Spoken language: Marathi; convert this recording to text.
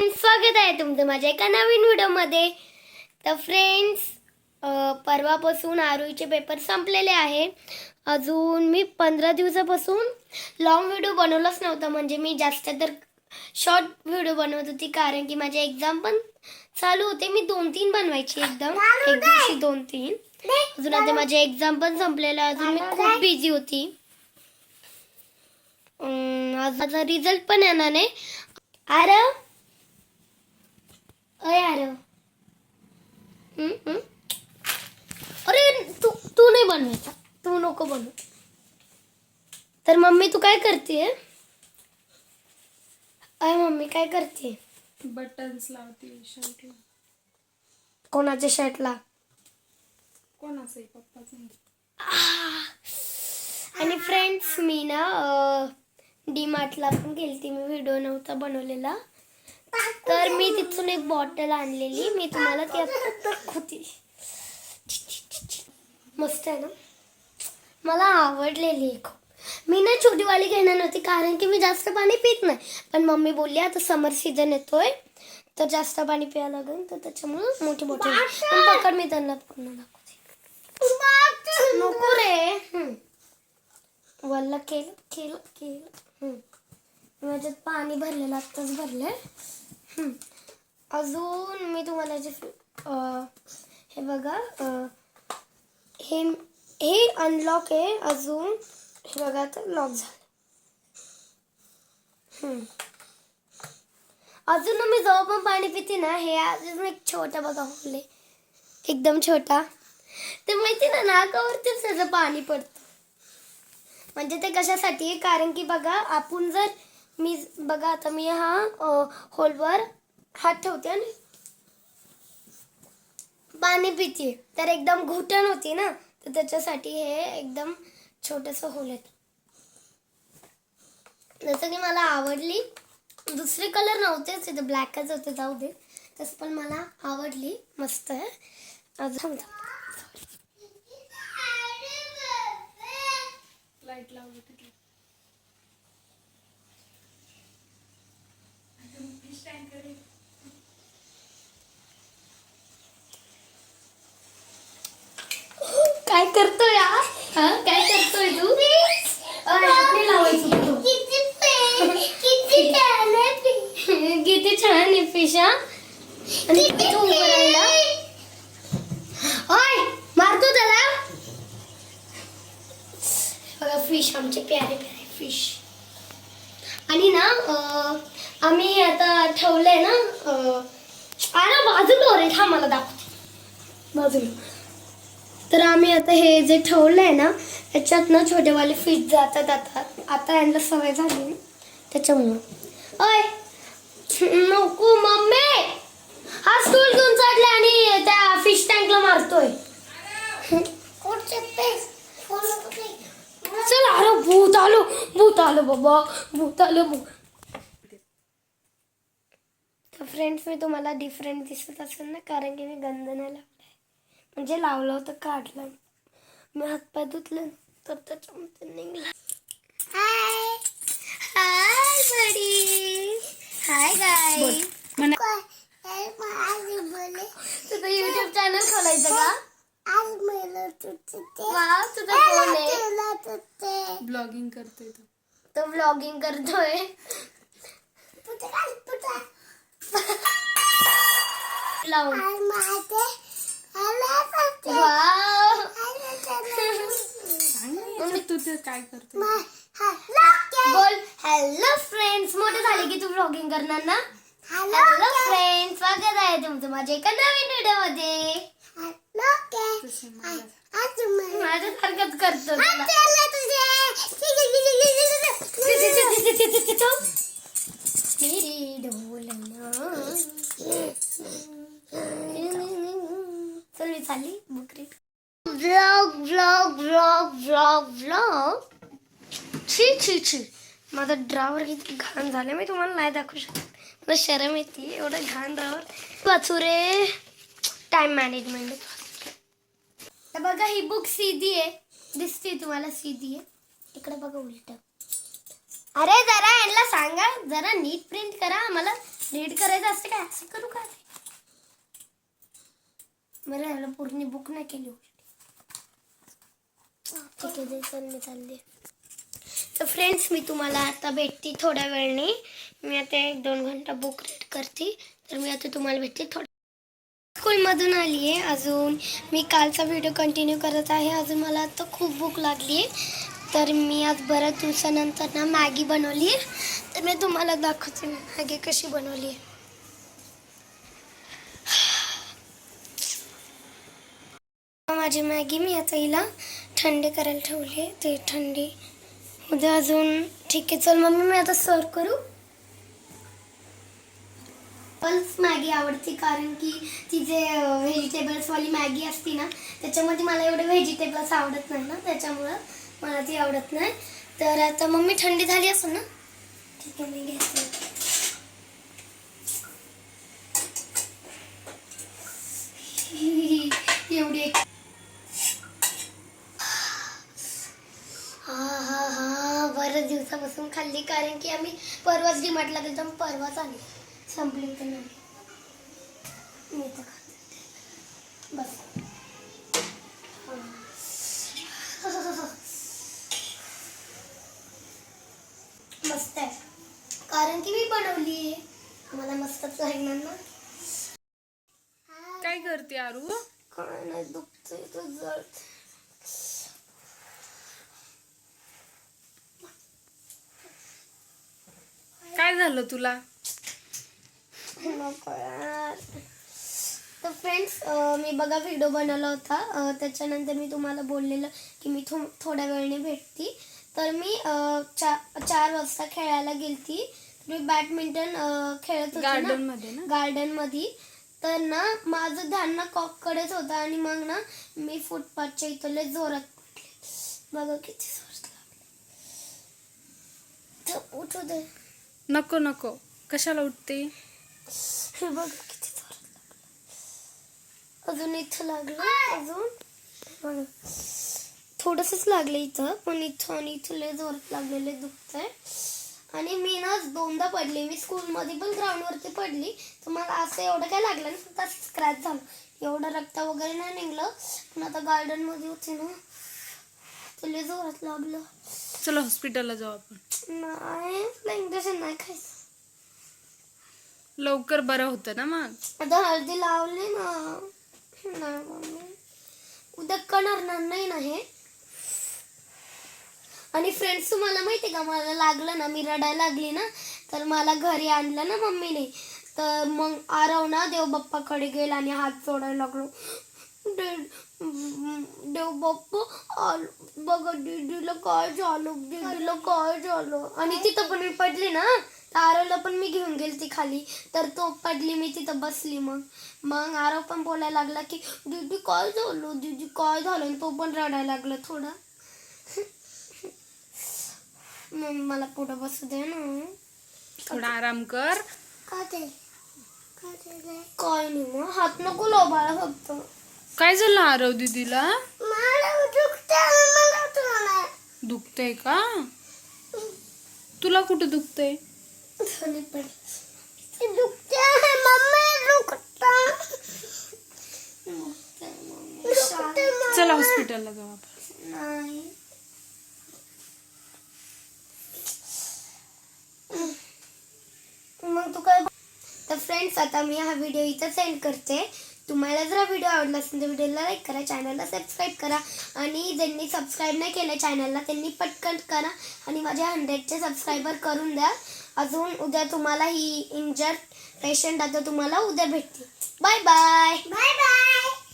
स्वागत आहे तुमचं माझ्या एका नवीन व्हिडिओमध्ये. तर फ्रेंड्स परवापासून आरोईचे पेपर संपलेले आहे. अजून मी पंधरा दिवसापासून लॉंग व्हिडिओ बनवलाच नव्हता. म्हणजे मी जास्त तर शॉर्ट व्हिडिओ बनवत होती कारण की माझे एक्झाम पण चालू होते. मी दोन तीन बनवायची एकदम. एक दिवशी दोन तीन अजून आता माझे एक्झाम पण संपलेलं अजून मी खूप बिझी होती. आज माझा रिझल्ट पण येणार नाही अरे अय आरव? अरे तू तू नाही बनवायचा तू नको बनवू. तर मम्मी तू काय करते अय मम्मी काय करते बटन्स लावते शर्टला कोणाच्या शर्टला? कोण असेल पप्पाचं आणि फ्रेंड्स मी ना डी मार्टला पण गेलती. मी व्हिडिओ नव्हता बनवलेला. तर मी तिथून एक बॉटल आणलेली. मी तुम्हाला ती आता दाखवते. मस्त आहे ना? मला आवडलेली खूप मी ना छोटीवाली घेणार नव्हती कारण की मी जास्त पाणी पित नाही. पण मम्मी बोलली आता समर सीझन येतोय. तर जास्त पाणी प्यायला लागेल. तर त्याच्यामुळे मोठी बॉटल. पण पकड मी त्यांना पूर्ण दाखवते. नको रे. वल्ल केलं केलं केलं माझ्यात पाणी भरलेलं आत्ताच भरलंय. अजून मी तुम्हाला जे हे बघा हे हे अनलॉक आहे. अजून हे बघा आता लॉक झालं. अजून मी जवळ पण पाणी पिते ना हे अजून एक छोटा बघा होले एकदम छोटा. ते माहिती ना नाकावरतीच त्याचं पाणी पडतं. म्हणजे ते कशासाठी? कारण की बघा आपण जर मी बघा आता मी हा होलवर हात ठेवते आणि पाणी पिते. तर एकदम घुटण होती ना तर त्याच्यासाठी हे एकदम छोटस होल आहे. जसं की मला आवडली दुसरे कलर नव्हतेच तिथे ब्लॅकच होते जाऊ दे. तसं पण मला आवडली मस्त आहे. अजून लाइट लावली तिथे काय करतोय हा? काय करतोय तू? लावायचं. किती छान आहे फिश हा? आणि किती उभं राहिला ओय मारतो त्याला. बघा फिश आमचे प्यारे प्यारे फिश आणि ना अं, आम्ही आता ठेवलंय ना अरे बाजूला रे थांब मला दाखव. बाजूला. तर आम्ही आता हे जे ठेवलंय ना त्याच्यात ना छोटेवाले फिट जातात आता. आता यांना सवय झाली. त्याच्यामुळं. अय नको मम्मी! हा स्टूल घेऊन चढले आणि त्या फिश टँकला मारतोय. चल अरे भूत आलो भूत आलो बाबा भूत आलो भूत. फ्रेंड्स मी तुम्हाला डिफरंट दिसत असेल ना कारण की मी गंध नाही लावलाय. म्हणजे लावलं होतं काढलं. मी हातपाय धुतलं तर त्याच्यामध्ये निघला. हाय हाय बडी हाय गाय तुझं युट्यूब चॅनल खोलायचं का? वा तुझा फोन आहे. ब्लॉगिंग करते तो. तो व्लॉगिंग करतोय. लावून तू ते काय करते? बोल. हॅलो फ्रेंड्स मोठे झाले की तू व्लॉगिंग करणार ना? हॅलो फ्रेंड्स स्वागत आहे तुमचं माझ्या एका नवीन व्हिडिओमध्ये तसे मला. माझ्या सारखंच करतो छी छी. माझा ड्रावर किती घाण झाले मी तुम्हाला नाही दाखवू शकत. मला शरम येते एवढं घाण ड्रावर वाचू रे. टाइम मॅनेजमेंट तर बघा ही बुक सीधी आहे. दिसते तुम्हाला सीधी आहे. इकडे बघा उलट. अरे जरा यांना सांगा जरा नीट प्रिंट करा. आम्हाला रीड करायचं असतं काय? असं करू का? बरं झालं पूर्ण बुक नाही केली. ठीक आहे दे, चल मी तर फ्रेंड्स मी तुम्हाला आता भेटते थोड्या वेळाने. मी आता एक दोन घंटा बुक रीड करते. तर मी आता तुम्हाला भेटते थोड्या स्कूलमधून आली आहे अजून. मी कालचा व्हिडिओ कंटिन्यू करत आहे. अजून मला आता खूप भूक लागली आहे. तर मी आज बऱ्याच दिवसानंतर ना मॅगी बनवली आहे. तर मी तुम्हाला दाखवते मॅगी कशी बनवली आहे. माझी मॅगी मी आता हिला थंडी करायला ठेवली आहे. ते थंडी उद्या अजून ठीक आहे. चल मम्मी मी आता सर्व करू. पल्स मॅगी आवडते कारण की ती जे व्हेजिटेबल्सवाली मॅगी असते ना त्याच्यामध्ये मला एवढे व्हेजिटेबल्स आवडत नाही ना त्याच्यामुळं मला ती आवडत नाही. तर आता मम्मी थंडी झाली असेल ना? ठीक आहे मी घेते. एवढी एक हा हा हा बऱ्याच दिवसापासून खाल्ली कारण की आम्ही परवाच डिमार्टला गेलो परवाच आली. संपली तर नाही. मी तर खाते बस. मस्त आहे. कारण की मी बनवली आहे मला मस्तच लागणार ना. काय करते आरू? काय नाही दुखतंय तुझं. काय झालं तुला. तर फ्रेंड्स मी बघा व्हिडिओ बनवला होता. त्याच्यानंतर मी तुम्हाला बोललेलं की मी थो थोड्या वेळाने भेटती. तर मी चा चार वाजता खेळायला गेलती. मी बॅडमिंटन खेळत होते गार्डन ना मध्ये गार्डनमध्ये तर ना माझं ध्यान ना कॉककडेच होतं आणि मग ना मी फुटपाथच्या इथं लय जोरात पडले बघा किती जोरात लागले. उठू दे. नको नको. कशाला उठते? हे बघ किती जोरात लागलं अजून इथं लागलं अजून? बघा थोडंसंच लागलं इथं पण इथं आणि इथं लय जोरात लागलेले दुखतंय. आणि मी ना दोनदा पडली. मी स्कूलमध्ये पण ग्राउंडवरती पडली. तर मला असं एवढं काय लागलं नाही फक्त स्क्रॅच झालं. एवढं रक्त वगैरे नाही निघलं. पण आता गार्डनमध्ये होते ना ते लय जोरात लागलं चला हॉस्पिटलला जाऊ आपण. नाही मला इंजेक्शन नाही खायचं लवकर बरं होतं ना मग? आता हळदी लावली ना. नाही मम्मी. उद्या कणरणार नाही ना हे. आणि फ्रेंड्स तुम्हाला माहिती का मला लागलं ना मी रडायला लागली ना तर मला घरी आणलं ना मम्मीने. तर मग आरव ना देव बाप्पाकडे गेला आणि हात जोडायला लागलो. देव बाप्पा बघा दीदीला काय झालं दीदीला काय झालं? आणि तिथं पण मी पडली ना तर आरवला पण मी घेऊन गेली ती खाली तर तो पडली मी तिथं बसली मग. मग आरव पण बोलायला लागला की दीदी काय झालं? दीदी काय झालं? तो पण रडायला लागला थोडा. मग मला पुढं बसू दे ना. थोडा आराम कर. काय काय नाही मग हात नको लोबाळा फक्त. काय झालं आरव दीदीला? दुखतंय का? तुला कुठं दुखतंय? चला हॉस्पिटलला जाऊ आपण. नाही. मग तू काय तर फ्रेंड्स आता मी हा व्हिडिओ इथं सेंड करते. तुम्हाला जर हा व्हिडिओ आवडला असेल तर व्हिडिओला लाईक करा चॅनलला सबस्क्राईब करा. आणि ज्यांनी सबस्क्राईब नाही केलं चॅनलला त्यांनी पटकन करा. आणि माझ्या हंड्रेडचे सबस्क्रायबर करून द्या. अजून उद्या तुम्हाला ही इंजर्ड पेशंट आता तुम्हाला उद्या भेटते बाय बाय बाय बाय